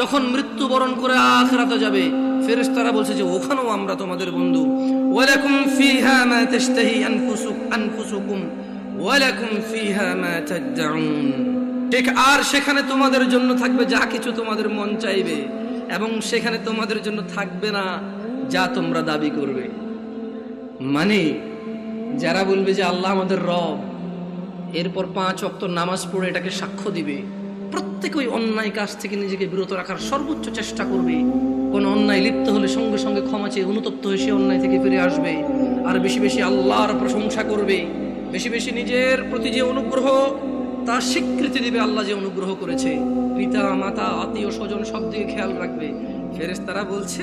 যখন মৃত্যুবরণ করে আখরাতে যাবে, ফেরেশতারা বলছে যে, ওখানেও আমরা তোমাদের বন্ধু। ওয়ালাকুম ফিহা মা তাশতাহি আনফুসুক, আনফুসুকুম। ওয়ালাকুম ফিহা মা তাদউন ঠিক আর সেখানে তোমাদের জন্য থাকবে যা কিছু তোমাদের মন চাইবে, এবং সেখানে তোমাদের জন্য থাকবে না যা তোমরা দাবি করবে। মানে যারা বলবে যে আল্লাহ আমাদের রব, এরপর পাঁচ অক্ত নামাজ পড়ে এটাকে সাক্ষ্য দিবে প্রত্যেক ওই অন্যায় কাজ থেকে নিজেকে বিরত রাখার সর্বোচ্চ চেষ্টা করবে। কোন অন্যায় লিপ্ত হলে সঙ্গে সঙ্গে ক্ষমা চেয়ে অনুতপ্ত হয়ে সে অন্যায় থেকে ফিরে আসবে। আর বেশি বেশি আল্লাহর প্রশংসা করবে। বেশি বেশি নিজের প্রতি যে অনুগ্রহ, তার স্বীকৃতি দিবে আল্লাহ যে অনুগ্রহ করেছে। পিতা, মাতা, আত্মীয়, স্বজন সব দিকে খেয়াল রাখবে। ফেরেশতারা বলছে,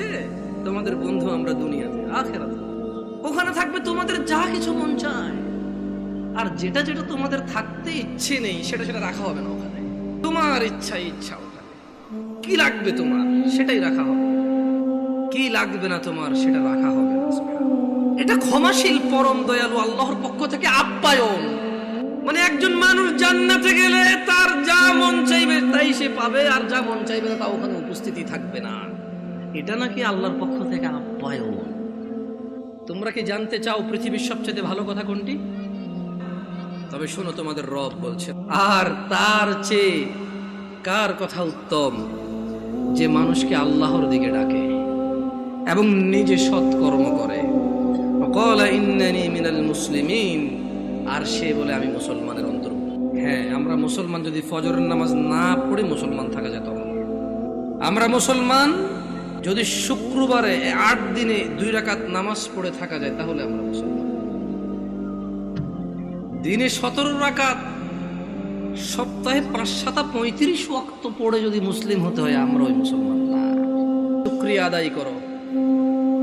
তোমাদের বন্ধু আমরা দুনিয়াতে, আখেরাতে। ওখানে থাকবে তোমাদের যা কিছু মন চায়। আর যেটা যেটা তোমাদের থাকতে ইচ্ছে নেই, সেটা সেটা রাখা হবে না ওখানে। তোমার ইচ্ছা ইচ্ছা কি লাগবে তোমার? সেটাই রাখা হবে। কি লাগবে না তোমার, সেটা রাখা হবে এটা ক্ষমাশীল, পরম দয়ালু আল্লাহর পক্ষ থেকে আপ্যায়ন। মানে একজন মানুষ জান্নাতে গেলে তার যা মন চাইবে তাই সে পাবে, আর যা মন চাইবে না তা ওখানে উপস্থিতি থাকবে না। এটা নাকি আল্লাহর পক্ষ থেকে আপ্যায়ন। তোমরা কি জানতে চাও পৃথিবীর সবচেয়ে ভালো কথা কোনটি? তবে শোনো, তোমাদের রব বলছে, আর তার চেয়ে কার কথা উত্তম যে মানুষকে আল্লাহর দিকে ডাকে এবং নিজে সৎকর্ম করে? মুসলিমিন। আর সে বলে, আমি মুসলমানের অন্তর্ভুক্ত। হ্যাঁ আমরা মুসলমান যদি ফজরের নামাজ না পড়ে মুসলমান থাকা যায় তখন। আমরা মুসলমান যদি শুক্রবারে আট দিনে দুই রাকাত নামাজ পড়ে থাকা যায়, তাহলে আমরা মুসলমান। দিনে সতেরো রাকাত, সপ্তাহে পাঁচ সাতা পঁয়ত্রিশ ওয়াক্ত পড়ে যদি মুসলিম হতে হয়, আমরা ওই মুসলমান না। শুক্রিয়া আদায় করো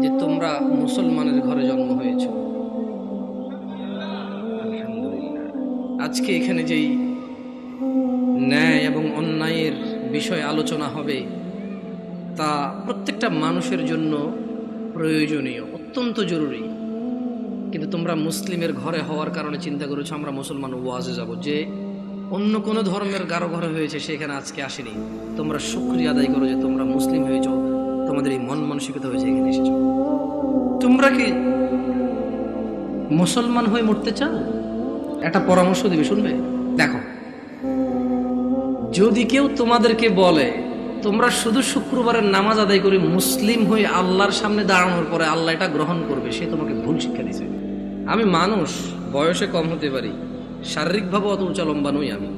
যে তোমরা মুসলমানের ঘরে জন্ম হয়েছ। আজকে এখানে যেই ন্যায় এবং অন্যায়ের বিষয় আলোচনা হবে, তা প্রত্যেকটা মানুষের জন্য প্রয়োজনীয়, অত্যন্ত জরুরি। কিন্তু তোমরা মুসলিমের ঘরে হওয়ার কারণে চিন্তা করেছ, আমরা মুসলমান ওয়াজে যাব। যে অন্য কোনো ধর্মের গারো ঘরে হয়েছে সেখানে আজকে আসেনি। তোমরা শুক্রিয়া আদায় করো যে তোমরা মুসলিম হয়েছো, তোমাদের এই মন মানসিকতা হয়েছে, এখানে এসেছ। তোমরা কি মুসলমান হয়ে মরতে চাও? একটা পরামর্শ দিবে, শুনবে? দেখো, যদি কেউ তোমাদেরকে বলে তোমরা শুধু শুক্রবারের নামাজ আদায় করে মুসলিম হয়ে আল্লাহর সামনে দাঁড়ানোর পরে আল্লাহ এটা গ্রহণ করবে, সে তোমাকে ভুল শিক্ষা দিছে আমি মানুষ, বয়সে কম হতে পারি শারীরিকভাবে অত উঁচা লম্বা নই আমি।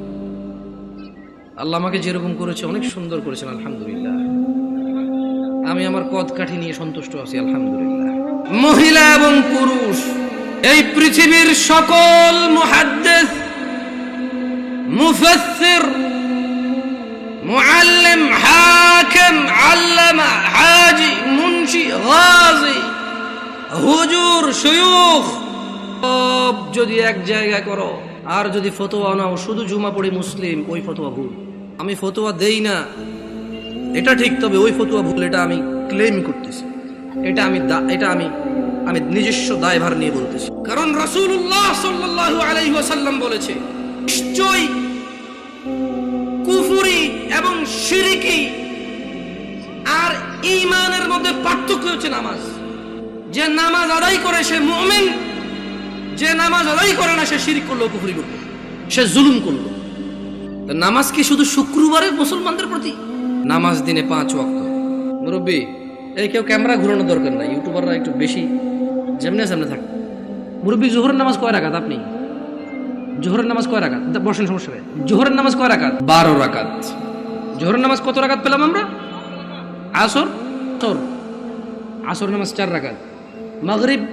আল্লাহ আমাকে যেরকম করেছে, অনেক সুন্দর করেছেন, আলহামদুলিল্লাহ। আমি আমার কদ কাঠি নিয়ে সন্তুষ্ট আছি, আলহামদুলিল্লাহ। মহিলা এবং পুরুষ, এই পৃথিবীর সকল মুহাদ্দিস, মুফাসসির মুআল্লিম, হাকিম, আল্লামা, হাজি, মুন্সি, গাজী, হুজুর শুয়ুখ সব যদি এক জায়গায় করো, আর যদি ফতোয়া নাও, শুধু জুমা পড়ে মুসলিম, ওই ফতোয়া ভুল। আমি ফতোয়া দেই না। এটা ঠিক, তবে ওই ফতুয়া ভুল, এটা আমি ক্লেম করতেছি। এটা আমি এটা আমি আমি নিজস্ব দায়ভার নিয়ে বলতেছি। কারণ রাসূলুল্লাহ সাল্লাল্লাহু আলাইহি ওয়াসাল্লাম বলেছে, নিশ্চয়ই কুফরি এবং শিরিকি আর ঈমানের মধ্যে পার্থক্য হচ্ছে নামাজ। যে নামাজ আদায় করে সে মুমিন, যে নামাজ আদায় করে না সে শিরিক করল, কুফুরি করল, সে জুলুম করল। নামাজ কি শুধু শুক্রবারে মুসলমানদের প্রতি? নামাজ দিনে পাঁচ ওয়াক্ত। মুরব্বী, এই কেউ ক্যামেরা ঘুরানোর দরকার নাই, ইউটিউবাররা একটু বেশি যেমনি সামনে থাক। মুরব্বী, জোহরের নামাজ কয় রাখাত আপনি? জোহরের নামাজ কয় রাখাত বসেন সমস্যা নেই। জোহরের নামাজ কয় রাখাত বারো রাকাত। জোহরের নামাজ কত রাকাত পেলাম আমরা? আসর? তোর আসর নামাজ চার রাকাত। মাগরিব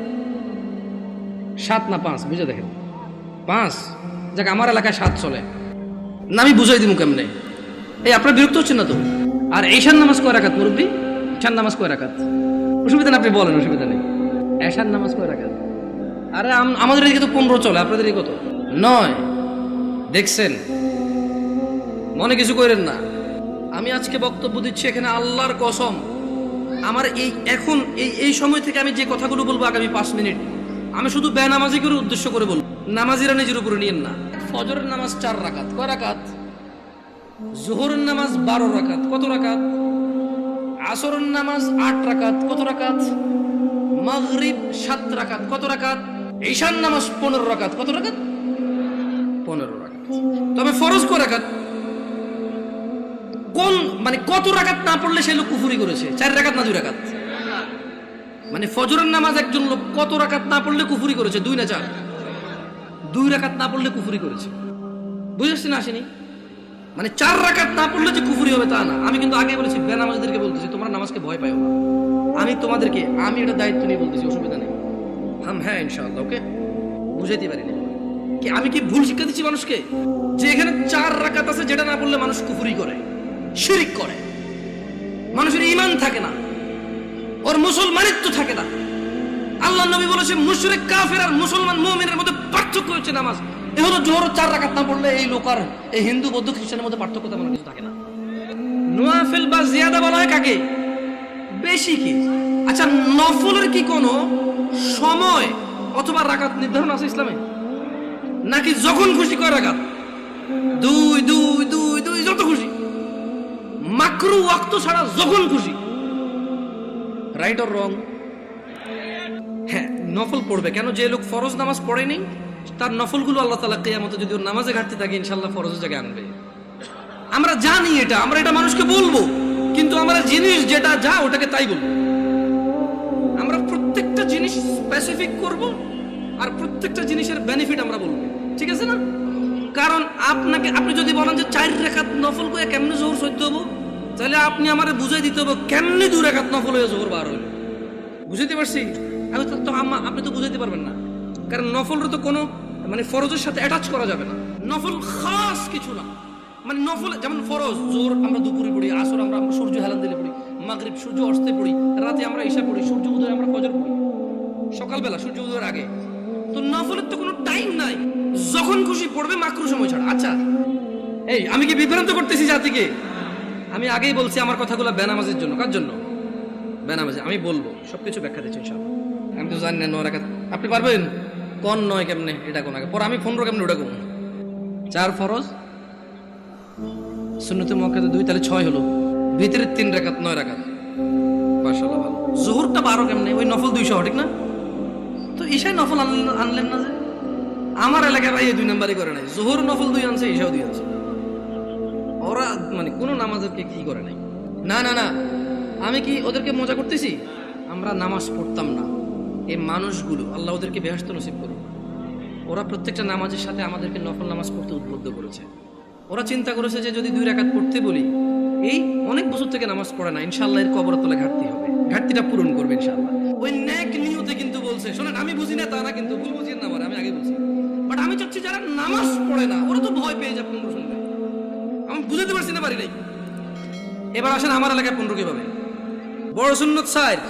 সাত না পাঁচ? বুঝে দেখেন। পাঁচ? যাক আমার এলাকায় সাত চলে। না আমি বুঝাই দিব কেমনে? এই আপনার বিরক্ত হচ্ছেন না তো? আর ঈশান নামাজ কয় রাখাত মুরব্বী? ঈশান নামাজ কয় রাখাত অসুবিধা নেই আপনি বলেন অসুবিধা নেই। ঈশান নামাজ কয় রাখাত আরে আম- আমাদের এদিকে তো পনেরো চলে আপনাদের কত? নয়। দেখছেন? মনে কিছু করেন না। আমি আজকে বক্তব্য দিচ্ছি এখানে আল্লাহর কসম। আমার এই এখন, এই এই সময় থেকে আমি যে কথাগুলো বলব আগামী পাঁচ মিনিট, আমি শুধু বেনামাজি করে উদ্দেশ্য করে বলব। নামাজিরা নিজের উপরে নিয়েন না। ফজরের নামাজ চার রাকাত। কয় রাকাত? জোহরের নামাজ বারো রাকাত। কত রাকাত? আসরের নামাজ আট রাকাত। কত রাকাত? মাগরিব সাত রাকাত। কত রাকাত? ঈশান নামাজ পনেরো রাকাত। কত রাকাত? পনেরো রাকাত তবে ফরজ কো রাকাত কোন মানে কত রাখাত না পড়লে সে লোক কুফুরি করেছে? চার রাকাত না দুই রাকাত মানে ফজরের নামাজ একজন লোক কত রাখাত না পড়লে কুফুরি করেছে? দুই না চার? দুই রাকাত না পড়লে কুফুরি করেছে। বুঝেছি না আসেনি? মানে চার রাকাত না পড়লে যে কুফুরি হবে তা না। আমি কিন্তু আগে বলেছি, বেনামাজদেরকে বলতেছি, তোমরা নামাজকে ভয় পাও না। আমি তোমাদেরকে, আমি এটা দায়িত্ব নিয়ে বলতেছি, অসুবিধা নেই। হ্যাঁ ইনশাআল্লাহ, ওকে? বুঝাইতে পারি না কি, আমি কি ভুল শিক্ষা দিচ্ছি মানুষকে? যে এখানে চার রাকাত আছে যেটা না বললে মানুষ কুফুরি করে, শিরিক করে। মানুষের ইমান থাকে না। ওর মুসলমানিত্ব থাকে না। আল্লাহ নবী বলেছে মুশরিক কাফের আর মুসলমান মুমিনের মধ্যে পার্থক্য হচ্ছে নামাজ। এ হলো জোহর চার রাকাত না পড়লে এই লোক আর এই হিন্দু, বৌদ্ধ, খ্রিস্টানের মধ্যে পার্থক্য তেমন কিছু থাকে না। নোয়াফিল বা জিয়াদা বলা হয় কাকে? বেশি কি? আচ্ছা নফলের কি কোনো সময় অথবা রাকাত নির্ধারণ আছে ইসলামে? নাকি যখন খুশি করে রাকাত দুই দুই দুই দুই, যত খুশি। মাকরু ওয়াক্ত ছাড়া যখন খুশি। রাইট অর রং হ্যাঁ নফল পড়বে। কেন যে লোক ফরজ নামাজ পড়েনি তার নফলগুলো আল্লাহ তালা কেয়ামতে যদি ওর নামাজে ঘাটতি থাকে ইনশাল্লাহ ফরজের জায়গায় আনবে। আমরা জানি এটা, আমরা এটা মানুষকে বলব, কিন্তু আমরা জিনিস যেটা যা, ওটাকে তাই বলব। আমরা প্রত্যেকটা জিনিস স্পেসিফিক করব, আর প্রত্যেকটা জিনিসের বেনিফিট আমরা বলব। ঠিক আছে না? কারণ আপনাকে আপনি যদি বলেন যে চার রেখাত নফল করে কেমনে জোর সহ্য হব? তাহলে আপনি আমারে বুঝাই দিতে হবে কেমনি দু রেখাত নফল হয়ে জোর বার হইল। বুঝাইতে পারছি? আমি তো আপনি তো বুঝাইতে পারবেন না। কারণ নফলের তো কোনো মানে ফরজের সাথে অ্যাটাচ করা যাবে না। নফল খাস কিছু না। মানে নফল যেমন ফরজ জোর আমরা দুপুরে পড়ি, আসর আমরা আমরা সূর্য হেলান দিলে পড়ি, মাগরিব সূর্য অস্তে পড়ি, রাতে আমরা ঈশা পড়ি, সূর্য উদয় আমরা ফজর পড়ি। সকালবেলা সূর্য উদয়ের আগে। তো নফলের তো কোনো টাইম নাই। যখন খুশি পড়বে, মাকরু সময় ছাড়া। আচ্ছা এই, আমি কি বিভ্রান্ত করতেছি জাতিকে? আমি আগেই বলছি আমার কথাগুলো বেনামাজের জন্য। কার জন্য? বেনামাজি, আমি বলব, সবকিছু ব্যাখ্যা দিচ্ছি সব আমি তো জানি না নয় আপনি পারবেন? কোন নয় কেমনে? এটা কোন আগে? পর আমি পনেরো কেমনে ওটা কোন চার ফরজ শূন্যতে মক্কাতে দুই, তাহলে ছয় হলো। ভিতরে তিন রাখাত নয় রাখাত মাশাআল্লাহ, ভালো। জোহরটা বারো কেমনে? ওই নফল দুইশো, ঠিক না? তো ঈশায় নফল আনলেন না যে? আমার এলাকায় ভাই দুই নাম্বারই করে নাই। জোহর নফল দুই আনছে, ঈশাও দুই আনছে। ওরা মানে কোনো নামাজকে কি করে নাই? না না না। আমি কি ওদেরকে মজা করতেছি? আমরা নামাজ পড়তাম না। এই মানুষগুলো, আল্লাহ ওদেরকে বেহস্ত নসিব করুন ওরা প্রত্যেকটা নামাজের সাথে আমাদেরকে নফল নামাজ পড়তে উদ্বুদ্ধ করেছে। ওরা চিন্তা করেছে যে যদি দুই রাকাত পড়তে বলি, এই অনেক বছর থেকে নামাজ পড়ে না ইনশাল্লাহ এর কবর তলে ঘাটতি হবে। ঘাটতিটা পূরণ করবে ইনশাল্লাহ ওই ন্যাক নিয়তে কিন্তু বলছে, শোনেন, আমি বুঝি না তা না কিন্তু ভুল বুঝিয়ে না আমি আগে বুঝি। বাট আমি চাচ্ছি যারা নামাজ পড়ে না, ওরা তো ভয় পেয়ে যাবে পনেরো শুনবে আমি বুঝাতে পারছি না, পারি নাই। এবার আসেন আমার এলাকায় পনেরো কীভাবে? বড় সুন্নত সাইড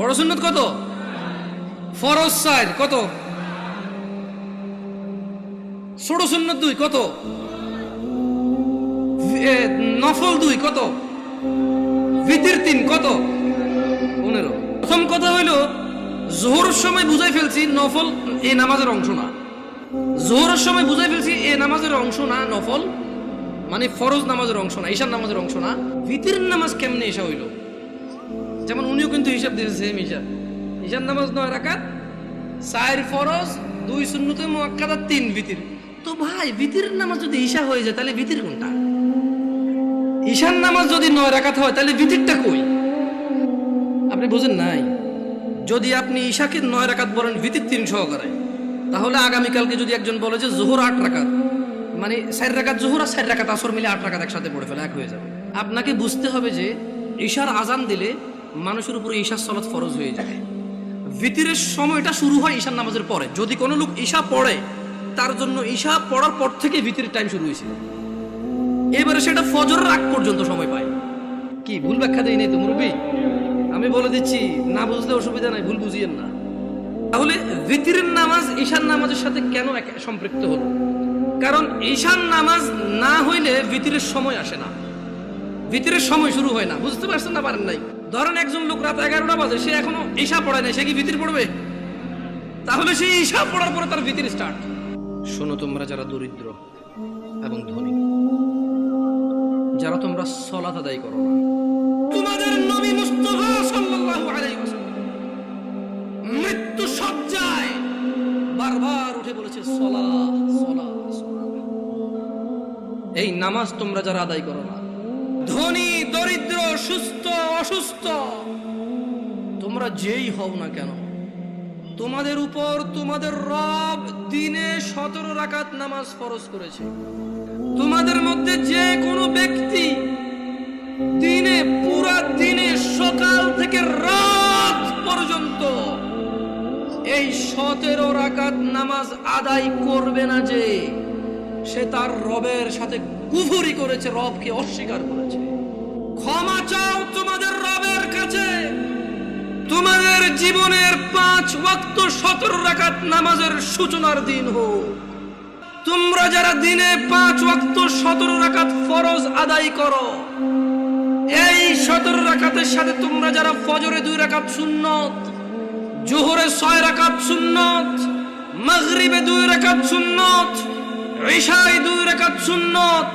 বড় সুন্নত কত? ফরজ সাইড কত? ষোড় সুন্নত দুই, কত? নফল দুই, কত? ভিতির তিন, কত? পনেরো। প্রথম কথা হইল জোহরের সময় বুঝাই ফেলছি নফল এ নামাজের অংশ না। জোহরের সময় বুঝাই ফেলছি এ নামাজের অংশ না, নফল। মানে ফরজ নামাজের অংশ না ঈশান নামাজের অংশ না। ভিতির নামাজ কেমনে এসা হইল? যেমন উনিও কিন্তু হিসাব দিয়েছে সেম হিসাব ঈশান নামাজ নয় রাকাত, চার ফরজ, দুই শূন্যতে মোয়াক্কাদা, তিন ভিতির। তো ভাই ভিতির নামাজ যদি ঈশা হয়ে যায়, তাহলে ভিতির কোনটা? ঈশান নামাজ যদি নয় রাকাত হয়, তাহলে ভিতিরটা কই? আপনি বুঝেন নাই? যদি আপনি ঈশাকে নয় রাকাত বলেন ভিতির তিন সহকারে, তাহলে আগামীকালকে যদি একজন বলে যে জোহর আট রাকাত মানে চার রাকাত জোহর আর চার রাকাত আসর মিলে আট রাকাত একসাথে পড়ে ফেলে, এক হয়ে যাবে। আপনাকে বুঝতে হবে যে ঈশার আজান দিলে মানুষের উপরে ঈশার সলাৎ ফরজ হয়ে যায়। ভিতিরের সময়টা শুরু হয় ঈশার নামাজের পরে। যদি কোনো লোক ঈশা পড়ে, তার জন্য ঈশা পড়ার পর থেকে ভিতিরের টাইম শুরু হয়েছিল এবারে সেটা ফজরের আগ পর্যন্ত সময় পায়। কি, ভুল ব্যাখ্যা দেয় নাই তো মুরব্বী? আমি বলে দিচ্ছি, না বুঝলে অসুবিধা নাই, ভুল বুঝিয়েন না। তাহলে ভিতিরের নামাজ ঈশান নামাজের সাথে কেন সম্পৃক্ত হলো? কারণ ঈশান নামাজ না হইলে ভিতিরের সময় আসে না। ভিতরের সময় শুরু হয় না, বুঝতে পারছেন না, পারেন নাই? ধরেন একজন লোক রাত এগারোটা বাজে, সে এখনও ঈশা পড়ায় নাই, সে কি ভিতর পড়বে? তাহলে সেই ঈশা পড়ার পরে তার ভিতর স্টার্ট শোনো, তোমরা যারা দরিদ্র এবং ধনী, যারা তোমরা সলাত আদায় করো না এই নামাজ তোমরা যারা আদায় করো না। ধনী, দরিদ্র, সুস্থ, অসুস্থ, তোমরা যেই হও না কেন, তোমাদের উপর তোমাদের রব দিনে সতেরো রাকাত নামাজ ফরজ করেছে। তোমাদের মধ্যে যে কোনো ব্যক্তি দিনে, পুরা দিনে, সকাল থেকে রাত পর্যন্ত এই সতেরো রাকাত নামাজ আদায় করবে না যে সে তার রবের সাথে কুফুরি করেছে, রবকে অস্বীকার করেছে। ক্ষমা চাও তোমাদের রবের কাছে। তোমাদের জীবনের পাঁচ ওয়াক্ত সতেরো রাকাত নামাজের সূচনার দিন হোক। তোমরা যারা দিনে পাঁচ ওয়াক্ত সতেরো রাকাত ফরজ আদায় করো, এই সতেরো রাকাতের সাথে তোমরা যারা ফজরে দুই রাকাত সুন্নত, জোহরে ছয় রাকাত সুন্নত, মাগরিবে দুই রাকাত সুন্নত ঈশায় দুই রাকাত সুন্নত।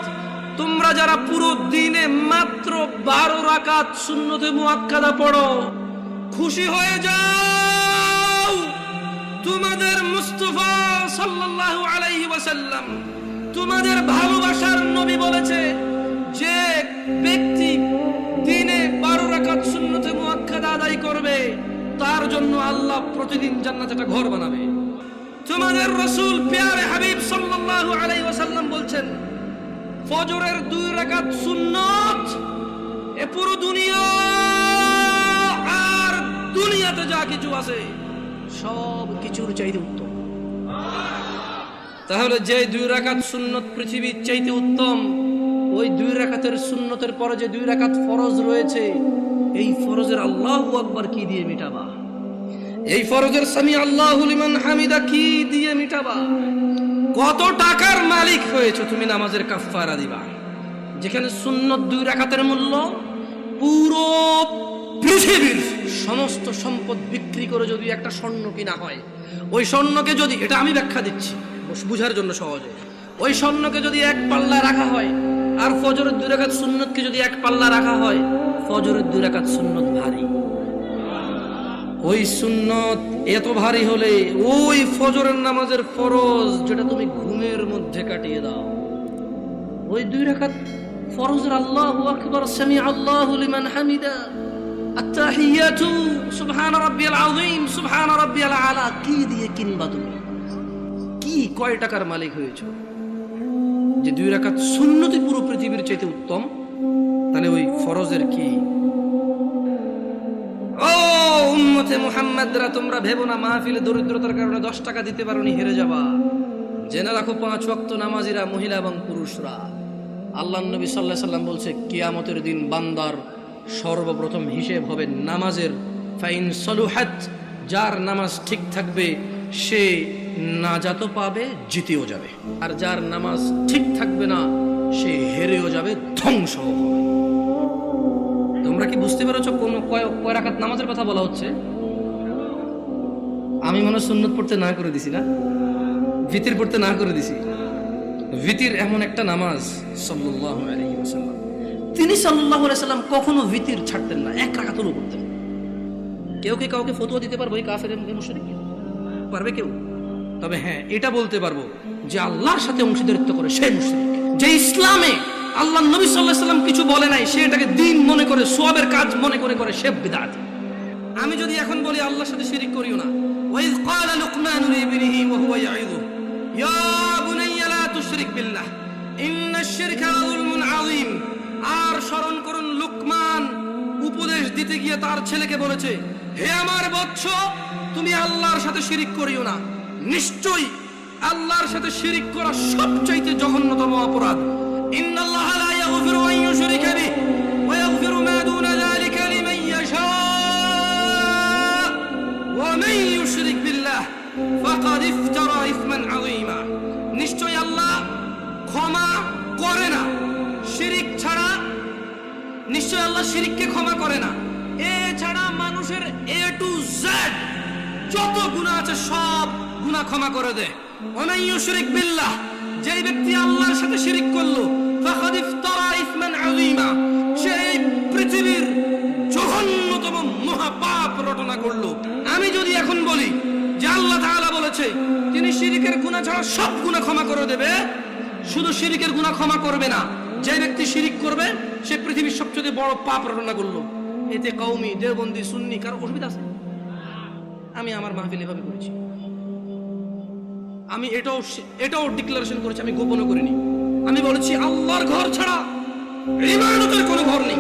তোমরা যারা পুরো দিনে মাত্র বারো রাকাত সুন্নতে মুআক্কাদা পড়ো, খুশি হয়ে যাও। তোমাদের মুস্তফা সাল্লাল্লাহু আলাইহি ওয়াসাল্লাম তোমাদের ভালোবাসার নবী বলেছে যে ব্যক্তি দিনে বারো রাকাত সুন্নতে মুআক্কাদা আদায় করবে, তার জন্য আল্লাহ প্রতিদিন জান্নাতে একটা ঘর বানাবে। তোমাদের রসুল পেয়ারে হাবিব সাল্লাল্লাহু আলাইহি ওয়াসাল্লাম বলছেন, ফজরের দুই রাকাত সুন্নত, এ পুরো দুনিয়া আর দুনিয়াতে যা কিছু আছে, সব কিছুর চাইতে উত্তম। তাহলে যে দুই রাকাত সুন্নত পৃথিবীর চাইতে উত্তম, ওই দুই রাকাতের সুন্নতের পরে যে দুই রাকাত ফরজ রয়েছে, এই ফরজের আল্লাহ আকবার কি দিয়ে মিটাবা? এই ফরজের স্বামী আল্লাহ হামিদা কি দিয়ে মিটাবা? কত টাকার মালিক হয়েছে তুমি নামাজের কাফারা দিবা? যেখানে সুন্নত দুই রাকাতের মূল্য, পুরো পৃথিবীর সমস্ত সম্পদ বিক্রি করে যদি একটা স্বর্ণ কিনা হয়, ওই স্বর্ণকে যদি, এটা আমি ব্যাখ্যা দিচ্ছি, বুঝার জন্য সহজে। ওই স্বর্ণকে যদি এক পাল্লা রাখা হয়, আর ফজরের দুই রাকাত সুন্নতকে যদি এক পাল্লা রাখা হয়, ফজরের দুই রাকাত সুন্নত ভারী। ওই সুন্নত এত ভারী হলে ওই ফজরের নামাজের ফরজ যেটা তুমি ঘুমের মধ্যে কাটিয়ে দাও। ওই দুই রাকাত ফরজের আল্লাহু আকবার সামি আল্লাহু লিমান হামিদা, আত্তাহিয়াতু, সুবহান রাব্বিয়াল আযীম, সুবহান রাব্বিয়াল আলা। কি দিয়ে কিনবা তুমি? কি কয় টাকার মালিক হয়েছো? যে দুই রাকাত সুন্নতি পুরো পৃথিবীর চাইতে উত্তম, তাহলে ওই ফরজের কি? উম্মতে মুহাম্মাদরা, তোমরা ভেবো না, মাহফিলে দরিদ্রতার কারণে দশ টাকা দিতে পারোনি হেরে যাবা জেনে রাখো, পাঁচ ওয়াক্ত নামাজিরা মহিলা এবং পুরুষরা। আল্লাহ নবী সাল্লাহ সাল্লাম বলছে, কিয়ামতের দিন বান্দার সর্বপ্রথম হিসেব হবে নামাজের। ফাইন সলুহাত, যার নামাজ ঠিক থাকবে, সে না নাজাতও পাবে, জিতেও যাবে। আর যার নামাজ ঠিক থাকবে না, সে হেরেও যাবে ধ্বংস হবে। তোমরা কি বুঝতে পেরেছ কোন কয় রাকাত নামাজের কথা বলা হচ্ছে? আমি মনে সুন্নত পড়তে না করে দিছি না? ভিতির পড়তে না করে দিছি। ভিতির এমন একটা নামাজ আলাইহি তিনি আলাইহি সাল্লাম কখনো ভিতির ছাড়তেন না, এক রাকাতও করতেন কেউ কি কাউকে ফতোয়া দিতে পারব? কাফের মুশরিক পারবে কেউ? তবে হ্যাঁ এটা বলতে পারব যে আল্লাহর সাথে অংশীদারিত্ব করে সে মুশরিক। যে ইসলামে আল্লাহ নবী সাল্লাহ সাল্লাম কিছু বলে নাই, সে এটাকে দিন মনে করে, সোয়াবের কাজ মনে করে করে সে বিদাত। আমি যদি এখন বলি আল্লাহর সাথে শিরিক করিও না ক্বালা লুকমান লিবনিহি ওয়া হুয়া ইয়াইযু ইয়া বুনাইয়া লা তুশরিক বিল্লাহ ইন্নাশ শিরকা যুলমুন আযীম আর স্মরণ করুন, লুকমান উপদেশ দিতে গিয়ে তার ছেলেকে বলেছে, হে আমার বৎস, তুমি আল্লাহর সাথে শিরিক করিও না। নিশ্চয়ই আল্লাহর সাথে শিরিক করা সবচাইতে জঘন্যতম অপরাধ। ইন্নাল্লাহা লা ইয়াগফিরু আন ইউশরিকা বিহি ওয়া ইয়াগফিরু মা দুনা নিশ্চয় আল্লাহ ক্ষমা করে না। শিরিক ছাড়া নিশ্চয় আল্লাহ শিরিককে ক্ষমা করে না। এ ছাড়া মানুষের এ টু জেড যত গুনাহ আছে সব গুনাহ ক্ষমা করে দেয়। ওমান ইউশরিক বিল্লাহ, যেই ব্যক্তি আল্লাহর সাথে শিরিক করল, ফাকাদ ইফতারা ইসমান আযীমা সে এই পৃথিবীর জঘন্যতম মহা রটনা করল। আমি যদি এখন বলি যে আল্লাহ বলেছে, তিনি শিরিকের গুনাহ ছাড়া সব গুনাহ ক্ষমা করে দেবে। শুধু শিরিকের গুনাহ ক্ষমা করবে না, যে ব্যক্তি শিরিক করবে, সে পৃথিবীর সবচেয়ে বড় পাপ রটনা করল। এতে কওমি, দেওবন্দি, সুন্নি, কারও অসুবিধা আছে? আমি আমার মাহফিল এভাবে করেছি। আমি এটাও এটাও ডিক্লারেশন করেছি, আমি গোপন করিনি। আমি বলেছি, আল্লাহর ঘর ছাড়া ইমানতের কোনো ঘর নেই।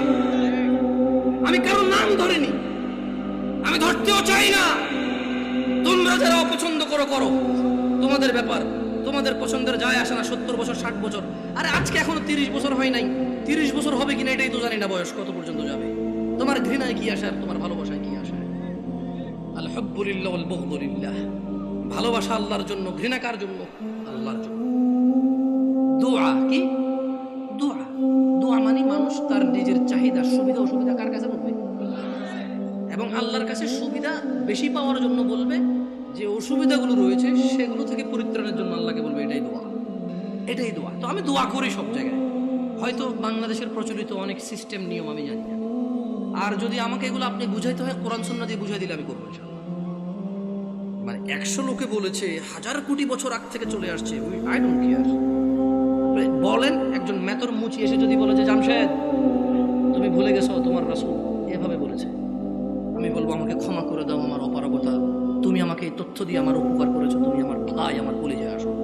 আমি কারও নাম ধরিনি। আমি ধরতেও চাই না। তোমরা যারা অপছন্দ করো করো। তোমাদের ব্যাপার, তোমাদের পছন্দের যায় আসে না সত্তর বছর, ষাট বছর। আরে আজকে এখনও তিরিশ বছর হয় নাই। তিরিশ বছর হবে কিনা এটাই তো জানি না বয়স কত পর্যন্ত যাবে। তোমার ঘৃণায় কি আসে আর তোমার ভালোবাসায় কি আসে? আল হব্বুলিল্লাহ ভালোবাসা আল্লাহর জন্য, ঘৃণা কার জন্য? আল্লাহর জন্য। দোয়া কি? দোয়া। দোয়া মানে মানুষ তার নিজের চাহিদা, সুবিধা, অসুবিধা কার কাছে বলবে? এবং আল্লাহর কাছে সুবিধা বেশি পাওয়ার জন্য বলবে তো আমি দোয়া করি সব জায়গায়। হয়তো বাংলাদেশের প্রচলিত অনেক সিস্টেম নিয়ম আমি জানি না। আর যদি আমাকে এগুলো আপনি বুঝাইতে হয়, কোরআন সন্না দিয়ে বুঝাই দিলে আমি করব মানে একশো লোকে বলেছে, হাজার কোটি বছর আগ থেকে চলে আসছে। আই ডোন্ট কেয়ার বলেন, একজন মেতর মুচি এসে যদি বলে যে, জামশেদ, তুমি ভুলে গেছো, তোমার রাসূল এভাবে বলেছে। আমি বলব, আমাকে ক্ষমা করে দাও, আমার অপারগতা। তুমি আমাকে এই তথ্য দিয়ে আমার উপকার করেছ। তুমি আমার ভাই, আমার বলে যায় আসো।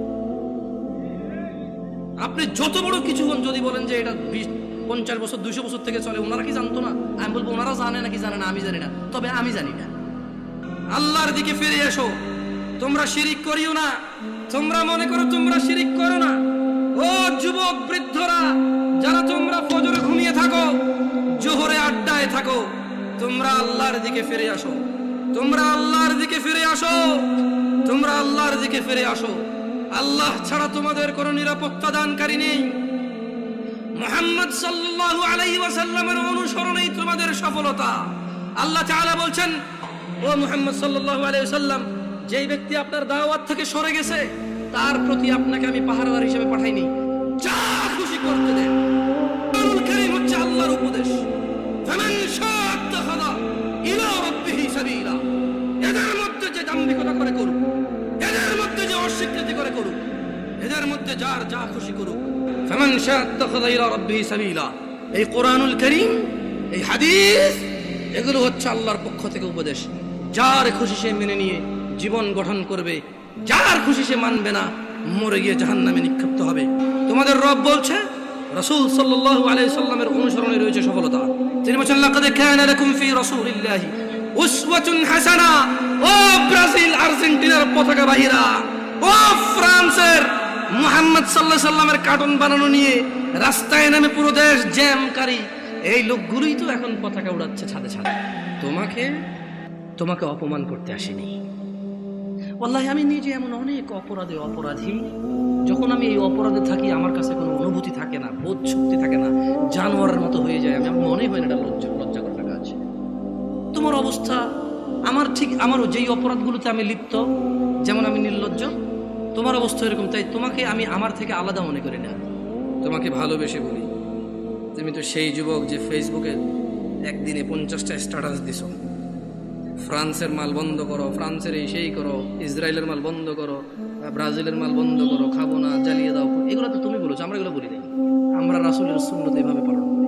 আপনি যত বড় কিছু হন, যদি বলেন যে এটা বিশ, পঞ্চাশ বছর, দুইশো বছর থেকে চলে, ওনারা কি জানতো না? আমি বলব, ওনারা জানে নাকি জানে না, আমি জানি না। তবে আমি জানি না। আল্লাহর দিকে ফিরে এসো। তোমরা শিরিক করিও না। তোমরা মনে করো তোমরা শিরিক করো না। ও যুবক বৃদ্ধরা, যারা তোমরা ফজরে ঘুমিয়ে থাকো, জোহরে আড্ডায় থাকো, তোমরা আল্লাহর দিকে ফিরে আসো। তোমরা আল্লাহর দিকে ফিরে আসো। তোমরা আল্লাহর দিকে ফিরে আসো। আল্লাহ ছাড়া তোমাদের কোনো নিরাপত্তা দানকারী নেই। মুহাম্মদ সাল্লাল্লাহু আলাইহি ওয়াসাল্লামের অনুসরণেই তোমাদের সফলতা। আল্লাহ তাআলা বলছেন, ও মুহাম্মদ সাল্লাল্লাহু আলাইহি ওয়াসাল্লাম, যেই ব্যক্তি আপনার দাওয়াত থেকে সরে গেছে, তার প্রতি আপনাকে আমি পাহারাদার হিসেবে পাঠাইনি। যা খুশি করতে দেন। হচ্ছে আল্লাহর উপদেশ। এদের মধ্যে যে দাম্ভিকতা করুক। এদের মধ্যে যার যা খুশি করুক। এই কোরআনুল কারীম, এই হাদিস, এগুলো হচ্ছে আল্লাহর পক্ষ থেকে উপদেশ। যার খুশি সে মেনে নিয়ে জীবন গঠন করবে। যার খুশি সে মানবে না, মরে গিয়ে জাহান্নামে নিক্ষিপ্ত হবে। তোমাদের রব বলছে, রসুল সাল্লাল্লাহু আলাইহি সাল্লামের অনুসরণে রয়েছে সফলতা। তিনি বলেন লাকাদ কানা লাকুম ফি রাসূলিল্লাহি উসওয়াতুন হাসানা। ও ব্রাজিল আর্জেন্টিনার পতাকা বাহিরা ও ফ্রান্সের মুহাম্মদ আলাইহি সাল্লামের কার্টুন বানানো নিয়ে রাস্তায় নামে পুরো দেশ জ্যামকারী। এই লোকগুলোই তো এখন পতাকা উড়াচ্ছে ছাদে ছাদে। তোমাকে তোমাকে অপমান করতে আসেনি। ওয়াল্লাহি, আমি নিজে এমন অনেক অপরাধে অপরাধী। যখন আমি এই অপরাধে থাকি, আমার কাছে কোনো অনুভূতি থাকে না, বোধ শক্তি থাকে না। জানোয়ারের মতো হয়ে যায় আমি। আমার মনে হয় না এটা লজ্জা লজ্জা করার কাজ তোমার অবস্থা, আমার ঠিক, আমারও যেই অপরাধগুলোতে আমি লিপ্ত, যেমন আমি নির্লজ্জ তোমার অবস্থা এরকম, তাই তোমাকে আমি আমার থেকে আলাদা মনে করি না। তোমাকে ভালোবেসে বলি, তুমি তো সেই যুবক যে ফেসবুকে একদিনে পঞ্চাশটা স্ট্যাটাস দিছো। ফ্রান্সের মাল বন্ধ করো, ফ্রান্সের এই সেই করো, ইসরায়েলের মাল বন্ধ করো ব্রাজিলের মাল বন্ধ করো, খাব না, জ্বালিয়ে দাও। এগুলো তো তুমি বলেছ, আমরা এগুলো বলি নাই। আমরা রাসুলের সুন্নত এভাবে পালন করি।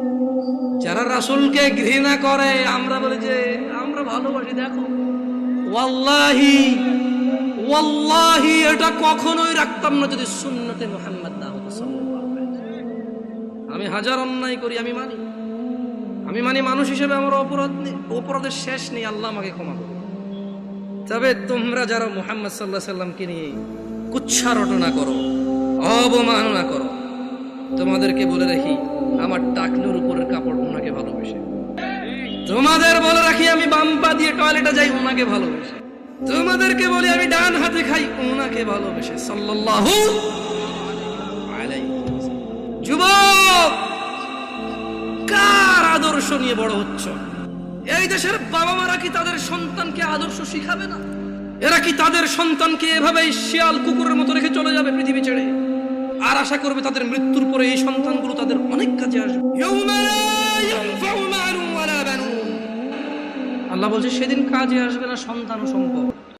যারা রাসুলকে ঘৃণা করে, আমরা বলি যে, আমরা ভালোবাসি, দেখো। ওয়াল্লাহি, এটা কখনোই রাখতাম না যদি সুন্নতে মোহাম্মদ না হতো। আমি হাজার অন্যায় করি, আমি মানি। আমি মানে মানুষ হিসেবে আমার অপরাধ নেই অপরাধের শেষ নেই, আল্লাহ আমাকে ক্ষমা করবে তবে তোমরা যারা মোহাম্মদ সাল্লাহ সাল্লামকে নিয়ে কুচ্ছা রটনা করো, অবমাননা করো, তোমাদেরকে বলে রাখি, আমার টাকনুর উপরের কাপড় ওনাকে ভালোবেসে। তোমাদের বলে রাখি, আমি বাম্পা দিয়ে টয়লেটে যাই ওনাকে ভালোবেসে। তোমাদেরকে বলি, আমি ডান হাতে খাই। ওনাকে ভালোবেসে সাল্লাল্লাহু যুবক, কার আদর্শ নিয়ে বড় হচ্ছ? এই দেশের বাবা মারা কি তাদের সন্তানকে আদর্শ শিখাবে না? এরা কি তাদের সন্তানকে এভাবেই শিয়াল কুকুরের মতো রেখে চলে যাবে পৃথিবী ছেড়ে? আর আশা করবে তাদের মৃত্যুর পরে এই সন্তানগুলো তাদের অনেক কাজে আসবে। আল্লাহ বলছে, সেদিন কাজে আসবে না সন্তান সম্পদ।